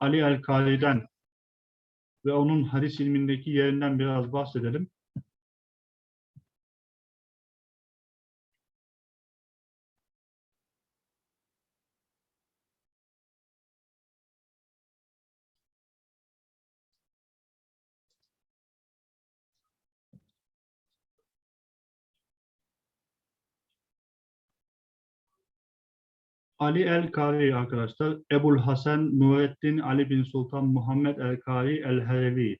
Ali el-Kari'den ve onun hadis ilmindeki yerinden biraz bahsedelim. Ali el-Kari arkadaşlar, Ebul Hasan Nurettin Ali bin Sultan Muhammed el-Kari el-Herevi.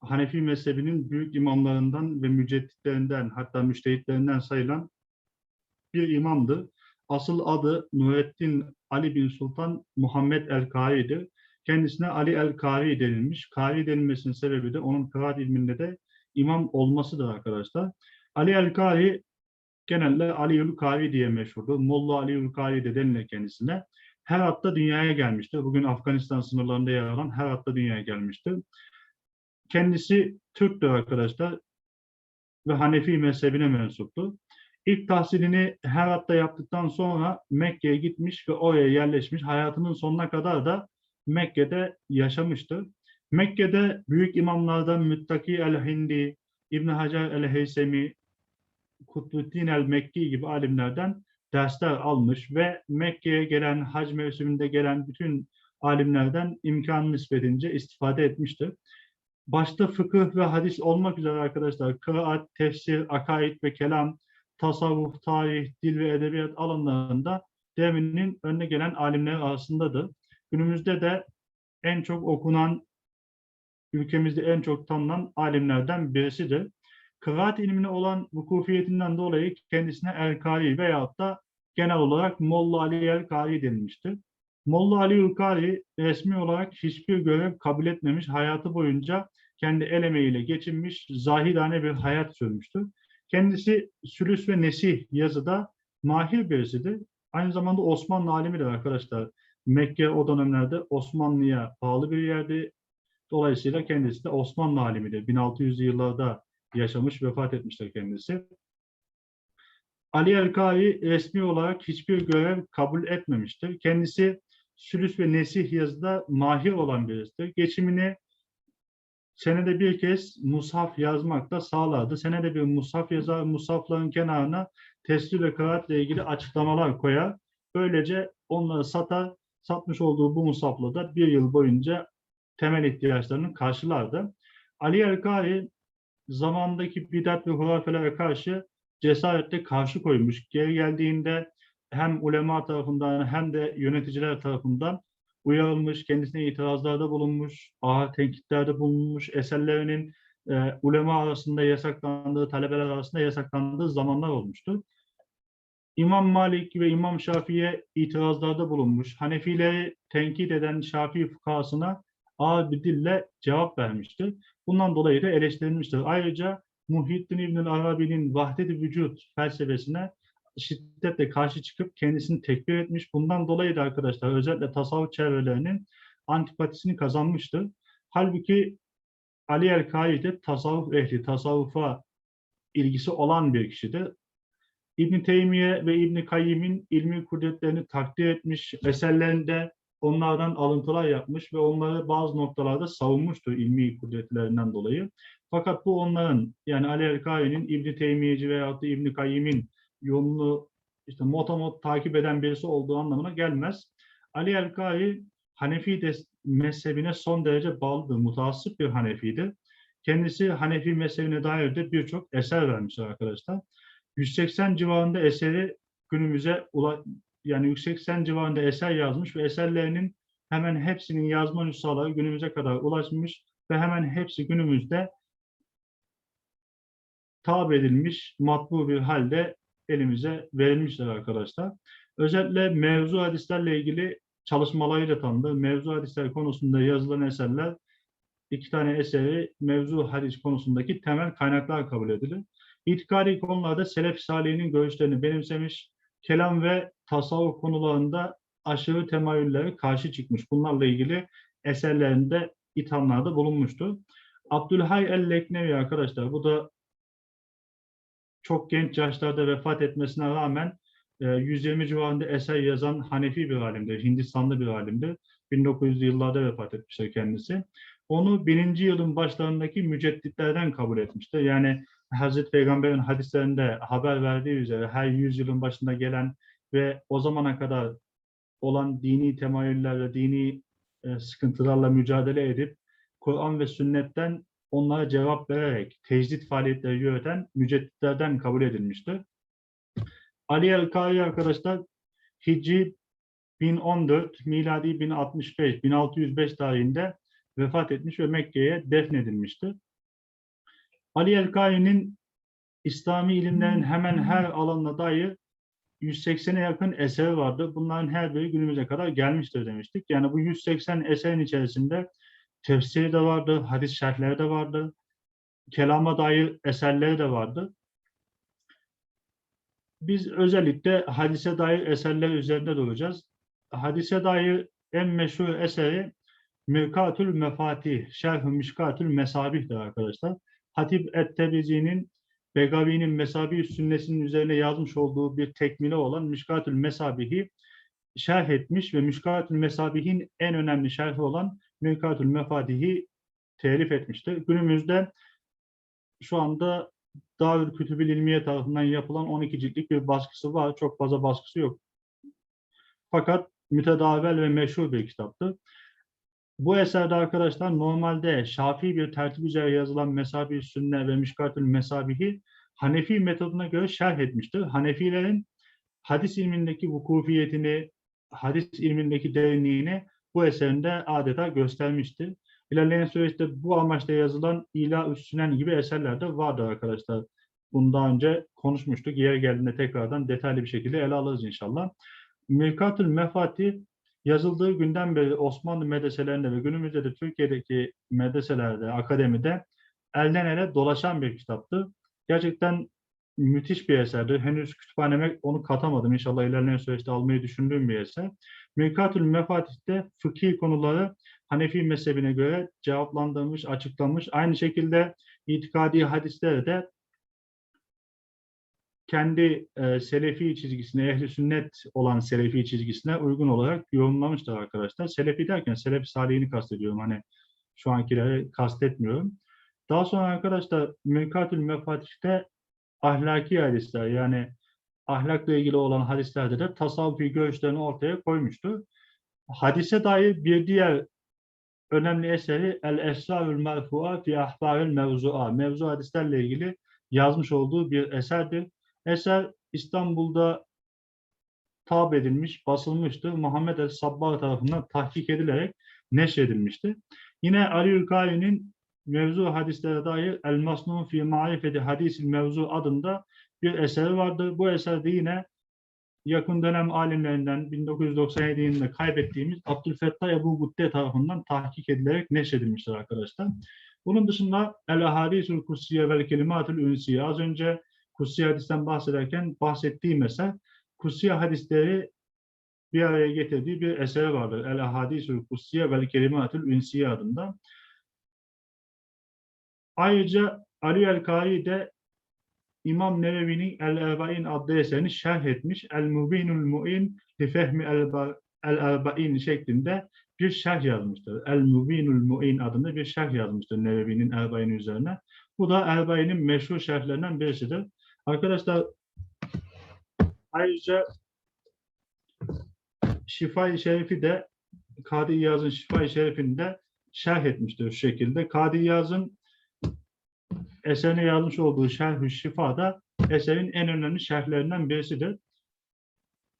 Hanefi mezhebinin büyük imamlarından ve mücedditlerinden hatta müştehitlerinden sayılan bir imamdı. Asıl adı Nurettin Ali bin Sultan Muhammed el-Kari'dir. Kendisine Ali el-Kari denilmiş. Kari denilmesinin sebebi de onun kıraat ilminde de imam olmasıdır arkadaşlar. Ali el-Kari genelde Ali Kari diye meşhurdur. Molla Ali Kari de denilir kendisine. Herat'ta dünyaya gelmiştir. Bugün Afganistan sınırlarında yer alan Herat'ta dünyaya gelmiştir. Kendisi Türktür arkadaşlar ve Hanefi mezhebine mensuptu. İlk tahsilini Herat'ta yaptıktan sonra Mekke'ye gitmiş ve oraya yerleşmiş. Hayatının sonuna kadar da Mekke'de yaşamıştır. Mekke'de büyük imamlardan Müttaki el-Hindi, İbn Hacer el-Heysemi, Kutbuddin el-Mekki gibi alimlerden dersler almış ve Mekke'ye gelen, hac mevsiminde gelen bütün alimlerden imkan nispetince istifade etmiştir. Başta fıkıh ve hadis olmak üzere arkadaşlar, kıraat, tefsir, akaid ve kelam, tasavvuf, tarih, dil ve edebiyat alanlarında devrinin önüne gelen alimler arasındadır. Günümüzde de en çok okunan, ülkemizde en çok tanınan alimlerden birisidir. Kıraat ilmine olan vukufiyetinden dolayı kendisine El-Kari veyahut da genel olarak Molla Ali El-Kari denilmiştir. Molla Ali El-Kari resmi olarak hiçbir görev kabul etmemiş, hayatı boyunca kendi el emeğiyle geçinmiş, zahidane bir hayat sürmüştür. Kendisi Sülüs ve Nesih yazıda mahir birisidir. Aynı zamanda Osmanlı alimidir arkadaşlar. Mekke o dönemlerde Osmanlı'ya bağlı bir yerdi. Dolayısıyla kendisi de Osmanlı alimidir. 1600'lü yıllarda yaşamış, vefat etmiştir kendisi. Ali Erkai resmi olarak hiçbir görev kabul etmemiştir. Kendisi Sülüs ve Nesih yazıda mahir olan birisidir. Geçimini senede bir kez mushaf yazmakta sağlardı. Senede bir mushaf yazar, mushafların kenarına tesbih ve kıraatle ilgili açıklamalar koyar. Böylece onları satar, satmış olduğu bu mushafla da bir yıl boyunca temel ihtiyaçlarını karşılardı. Ali Erkai zamandaki bidat ve hurafelere karşı cesaretle karşı koymuş. Geri geldiğinde hem ulema tarafından hem de yöneticiler tarafından uyarılmış, kendisine itirazlarda bulunmuş, ağır tenkitlerde bulunmuş, eserlerinin e, ulema arasında yasaklandığı, talebeler arasında yasaklandığı zamanlar olmuştu. İmam Malik ve İmam Şafii'ye itirazlarda bulunmuş, Hanefileri tenkit eden Şafii fukahasına ağır bir dille cevap vermiştir. Bundan dolayı da eleştirilmiştir. Ayrıca Muhyiddin İbn Arabi'nin vahdet-i vücut felsefesine şiddetle karşı çıkıp kendisini tekbir etmiş. Bundan dolayı da arkadaşlar özellikle tasavvuf çevrelerinin antipatisini kazanmıştır. Halbuki Ali el de tasavvuf ehli, tasavvufa ilgisi olan bir kişidir. İbn Teymiye ve İbn Kayyim'in ilmi kudretlerini takdir etmiş, eserlerinde onlardan alıntılar yapmış ve onları bazı noktalarda savunmuştur ilmi kudretlerinden dolayı. Fakat bu onların yani Ali el-Kari'nin İbn Teymiyeci veyahut da İbn Kayyim'in yolunu işte motomot takip eden birisi olduğu anlamına gelmez. Ali el-Kari Hanefi mezhebine son derece bağlıdır, mutassıp bir Hanefi'dir. Kendisi Hanefi mezhebine dair de birçok eser vermiştir arkadaşlar. 180 civarında eseri günümüze yani 180 civarında eser yazmış ve eserlerinin hemen hepsinin yazma nüshaları günümüze kadar ulaşmış ve hemen hepsi günümüzde tab edilmiş, matbu bir halde elimize verilmişler arkadaşlar. Özellikle mevzu hadislerle ilgili çalışmalarıyla tanındı. Mevzu hadisler konusunda yazılan eserler iki tane eseri mevzu hadis konusundaki temel kaynaklar kabul edilir. İtikadi konularda Selef Salih'in görüşlerini benimsemiş, kelam ve tasavvuf konularında aşırı temayüllere karşı çıkmış. Bunlarla ilgili eserlerinde ithamlarda bulunmuştu. Abdülhay el-Leknevi arkadaşlar, bu da çok genç yaşlarda vefat etmesine rağmen 120 e, civarında eser yazan Hanefi bir alimdir, Hindistanlı bir alimdir. 1900'lü yıllarda vefat etmiştir kendisi. Onu bininci yılın başlarındaki mücedditlerden kabul etmiştir. Yani Hazreti Peygamber'in hadislerinde haber verdiği üzere her yüzyılın başında gelen ve o zamana kadar olan dini temayüllerle, dini e, sıkıntılarla mücadele edip Kur'an ve sünnetten onlara cevap vererek tecdit faaliyetleri yürüten mücedditlerden kabul edilmiştir. Ali el-Kari arkadaşlar Hicri 1014, miladi 1065, 1605 tarihinde vefat etmiş ve Mekke'ye defnedilmiştir. Ali el-Kari'nin İslami ilimlerin hemen her alanına dair 180'e yakın eseri vardı. Bunların her biri günümüze kadar gelmiştir demiştik. Yani bu 180 eserin içerisinde tefsiri de vardı, hadis şerhleri de vardı, kelama dair eserleri de vardı. Biz özellikle hadise dair eserler üzerinde duracağız. Hadise dair en meşhur eseri Mirkatül Mefatih, Şerh-ı Mişkatül Mesabih'tir arkadaşlar. Hatip et-Tebizi'nin Begavi'nin Mesabih sünnesinin üzerine yazmış olduğu bir tekmile olan Mişkatül Mesabih'i şerh etmiş ve Mişkatül Mesabih'in en önemli şerhi olan Mirkatül Mefatih'i telif etmiştir. Günümüzde şu anda Darül Kütübül İlmiye tarafından yapılan 12 ciltlik bir baskısı var. Çok fazla baskısı yok. Fakat mütedavel ve meşhur bir kitaptır. Bu eserde arkadaşlar normalde Şafii bir tertip üzere yazılan Mesabi Sünne ve Mişkatül Mesabihi Hanefi metoduna göre şerh etmiştir. Hanefilerin hadis ilmindeki vukufiyetini, hadis ilmindeki derinliğini bu eserinde adeta göstermiştir. İlerleyen süreçte bu amaçla yazılan İla Üstünen gibi eserler de vardır arkadaşlar. Bunu daha önce konuşmuştuk. Yer geldiğinde tekrardan detaylı bir şekilde ele alırız inşallah. Mirkatül Mefati yazıldığı günden beri Osmanlı medreselerinde ve günümüzde de Türkiye'deki medreselerde, akademide elden ele dolaşan bir kitaptı. Gerçekten müthiş bir eserdir. Henüz kütüphaneme onu katamadım. İnşallah ilerleyen süreçte almayı düşündüğüm bir eser. Mirkatül Mefatih'te fıkhi konuları Hanefi mezhebine göre cevaplandırmış, açıklamış. Aynı şekilde itikadi hadisleri de kendi e, selefi çizgisine, ehli sünnet olan selefi çizgisine uygun olarak yorumlamışlar arkadaşlar. Selefi derken selefi salihini kastediyorum. Hani şu ankileri kastetmiyorum. Daha sonra arkadaşlar Mirkatül Mefatih'te ahlaki hadisler yani ahlakla ilgili olan hadislerde de tasavvufi görüşlerini ortaya koymuştu. Hadise dair bir diğer önemli eseri El Esrarül Merfu'a fi Ahbaril Mevzu'a. Mevzu hadislerle ilgili yazmış olduğu bir eserdir. Eser İstanbul'da tab edilmiş, basılmıştı. Muhammed el-Sabbar tarafından tahkik edilerek neşredilmişti. Yine Ali Ülkayı'nın mevzu hadislere dair El Masnun fi Marifeti Hadisil Mevzu adında bir eseri vardı. Bu eserde yine yakın dönem alimlerinden 1997 yılında kaybettiğimiz Abdülfettah Ebu Gudde tarafından tahkik edilerek neşredilmiştir arkadaşlar. Bunun dışında El Ahadisul Kutsiye vel Kelimatul Ünsiye az önce Kutsi hadisten bahsederken bahsettiğim eser Kutsi hadisleri bir araya getirdiği bir eseri vardır. El Ahadisul Kutsiye vel Kelimatul Ünsiye adında. Ayrıca Ali el-Kari de İmam Nevevi'nin El-Erbain adlı eserini şerh etmiş. El-Mubinul Mu'in li fehmi el-Erbain şeklinde bir şerh yazmıştır. El-Mubinul Mu'in adında bir şerh yazmıştır Nevevi'nin Erbain üzerine. Bu da Erbain'in meşhur şerhlerinden birisidir. Arkadaşlar ayrıca Şifa-i Şerif'i de Kadı İyaz'ın Şifa-i Şerif'ini de şerh etmiştir şu şekilde. Kadı İyaz'ın eserine yazmış olduğu Şerh-ü Şifa da eserin en önemli şerhlerinden birisidir.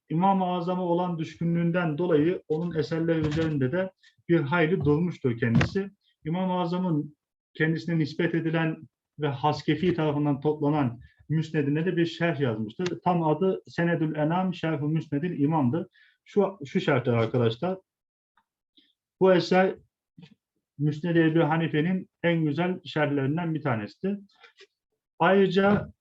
İmam-ı Azam'a olan düşkünlüğünden dolayı onun eserleri üzerinde de bir hayli durmuştur kendisi. İmam-ı Azam'ın kendisine nispet edilen ve Haskefi tarafından toplanan Müsned'ine de bir şerh yazmıştır. Tam adı Senedül Enam Şerh-ü Müsnedül İmam'dı. Şu, şu şerhler arkadaşlar. Bu eser Müsned Ebu Hanife'nin en güzel şerhlerinden bir tanesidir. Ayrıca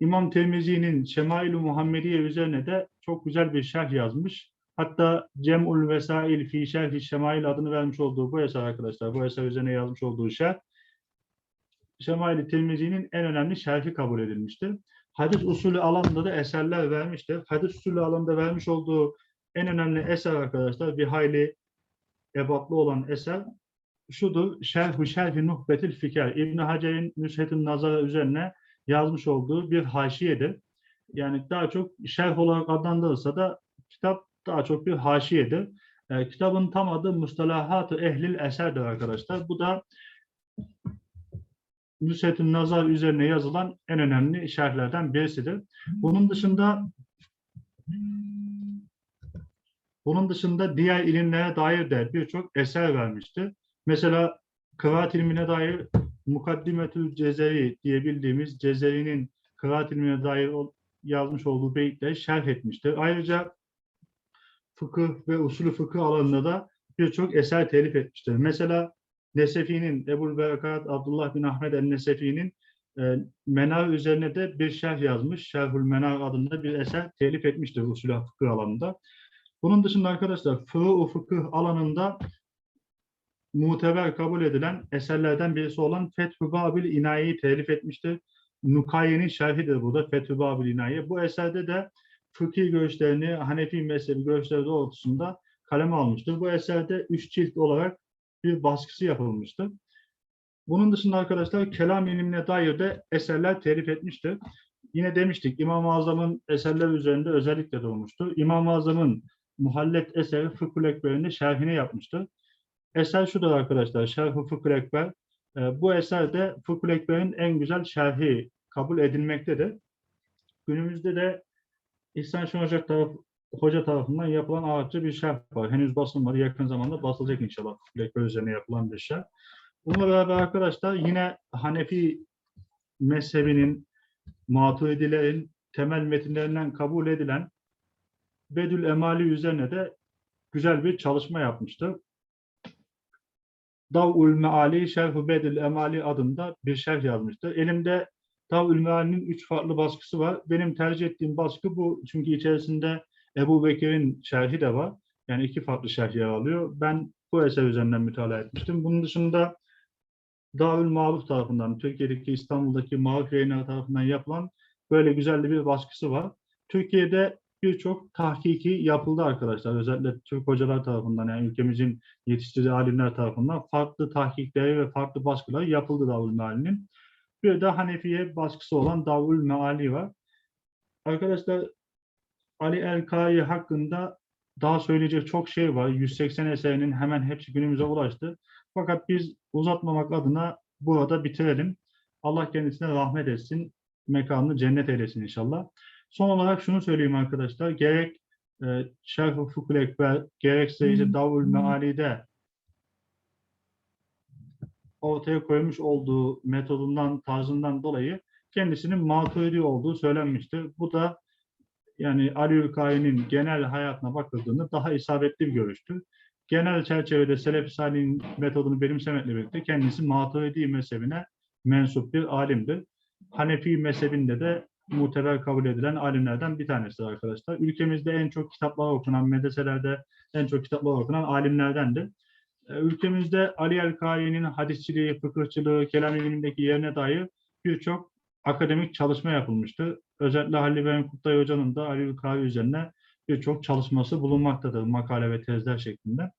İmam Tirmizi'nin Şemail-i Muhammediye üzerine de çok güzel bir şerh yazmış. Hatta Cem'ul Vesail fi Şerhi Şemail adını vermiş olduğu bu eser arkadaşlar. Bu eser üzerine yazmış olduğu şerh. Şemail-i Tirmizi'nin en önemli şerhi kabul edilmiştir. Hadis usulü alanında da eserler vermiştir. Hadis usulü alanında vermiş olduğu en önemli eser arkadaşlar, bir hayli ebatlı olan eser şudur. Şerh-ü Şerh-i Nuhbetil Fikir. İbn Hacer'in Nüshet-i Nazara üzerine yazmış olduğu bir haşiyedir. Yani daha çok şerh olarak adlandırılsa da kitap daha çok bir haşiyedir. E, kitabın tam adı Mustalahat-ı Ehlil Eser'dir arkadaşlar. Bu da Nüshet-i Nazar üzerine yazılan en önemli şerhlerden birisidir. Bunun dışında bunun dışında diğer ilimlere dair de birçok eser vermiştir. Mesela kıraat ilmine dair Mukaddimetül Cezeri diye bildiğimiz Cezeri'nin kıraat ilmine dair yazmış olduğu beyitleri şerh etmiştir. Ayrıca fıkıh ve usulü fıkıh alanında da birçok eser telif etmiştir. Mesela Nesefi'nin, Ebul Berakat Abdullah bin Ahmet el-Nesefi'nin e, Menar üzerine de bir şerh yazmış. Şerhül Menar adında bir eser telif etmiştir usulü fıkıh alanında. Bunun dışında arkadaşlar fıkıh fıkıh alanında muteber kabul edilen eserlerden birisi olan Fethü Babil İnaye'yi telif etmiştir. Nukayi'nin şerhidir bu da Fethü Babil İnaye. Bu eserde de fıkhi görüşlerini Hanefi mezhebi görüşleri doğrultusunda kaleme almıştır. Bu eserde üç cilt olarak bir baskısı yapılmıştır. Bunun dışında arkadaşlar kelam ilimine dair de eserler telif etmiştir. Yine demiştik İmam-ı Azam'ın eserleri üzerinde özellikle durmuştur. İmam-ı Azam'ın muhallet eseri Fıkhul Ekber'inde şerhini yapmıştır. Eser şudur arkadaşlar, Şerh-ı Fıkhul Ekber. Ee, bu eser de Fıkhul Ekber'in en güzel şerhi kabul edilmektedir. Günümüzde de İhsan Şen Hoca tarafından yapılan ağırca bir şerh var. Henüz basılmadı, yakın zamanda basılacak inşallah Ekber üzerine yapılan bir şerh. Bununla beraber arkadaşlar yine Hanefi mezhebinin, Maturidilerin temel metinlerinden kabul edilen Bedül Emali üzerine de güzel bir çalışma yapmıştır. Dav'ul Meali Şerh-ü Bedül Emali adında bir şerh yazmıştır. Elimde Dav'ul Meali'nin üç farklı baskısı var. Benim tercih ettiğim baskı bu. Çünkü içerisinde Ebu Bekir'in şerhi de var. Yani iki farklı şerh yer alıyor. Ben bu eser üzerinden mütalaa etmiştim. Bunun dışında Davül Maruf tarafından, Türkiye'deki İstanbul'daki Maruf Yayınları tarafından yapılan böyle güzel bir baskısı var. Türkiye'de birçok tahkiki yapıldı arkadaşlar. Özellikle Türk hocalar tarafından yani ülkemizin yetiştirdiği alimler tarafından farklı tahkikleri ve farklı baskıları yapıldı Davul Meali'nin. Bir de Hanefiye baskısı olan Davul Meali var. Arkadaşlar Ali El-Kai hakkında daha söyleyecek çok şey var. 180 eserinin hemen hepsi günümüze ulaştı. Fakat biz uzatmamak adına burada bitirelim. Allah kendisine rahmet etsin. Mekanını cennet eylesin inşallah. Son olarak şunu söyleyeyim arkadaşlar. Gerek e, Şerh-ı Fıkhul Ekber, gerekse işte Davul Meali'de ortaya koymuş olduğu metodundan, tarzından dolayı kendisinin maturidi olduğu söylenmiştir. Bu da yani Ali Ülkai'nin genel hayatına bakıldığında daha isabetli bir görüştür. Genel çerçevede Selefi Salih'in metodunu benimsemekle birlikte kendisi Maturidi mezhebine mensup bir alimdir. Hanefi mezhebinde de muteber kabul edilen alimlerden bir tanesidir arkadaşlar. Ülkemizde en çok kitaplar okunan, medreselerde en çok kitaplar okunan alimlerdendir. Ee, Ülkemizde Ali El-Kai'nin hadisçiliği, fıkıhçılığı, kelam ilimindeki yerine dair birçok akademik çalışma yapılmıştır. Özellikle Halil İbrahim Kutlay Hoca'nın da Ali El-Kai üzerine birçok çalışması bulunmaktadır makale ve tezler şeklinde.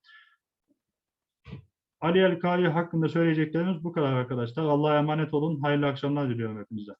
Ali El-Kai hakkında söyleyeceklerimiz bu kadar arkadaşlar. Allah'a emanet olun. Hayırlı akşamlar diliyorum hepinize.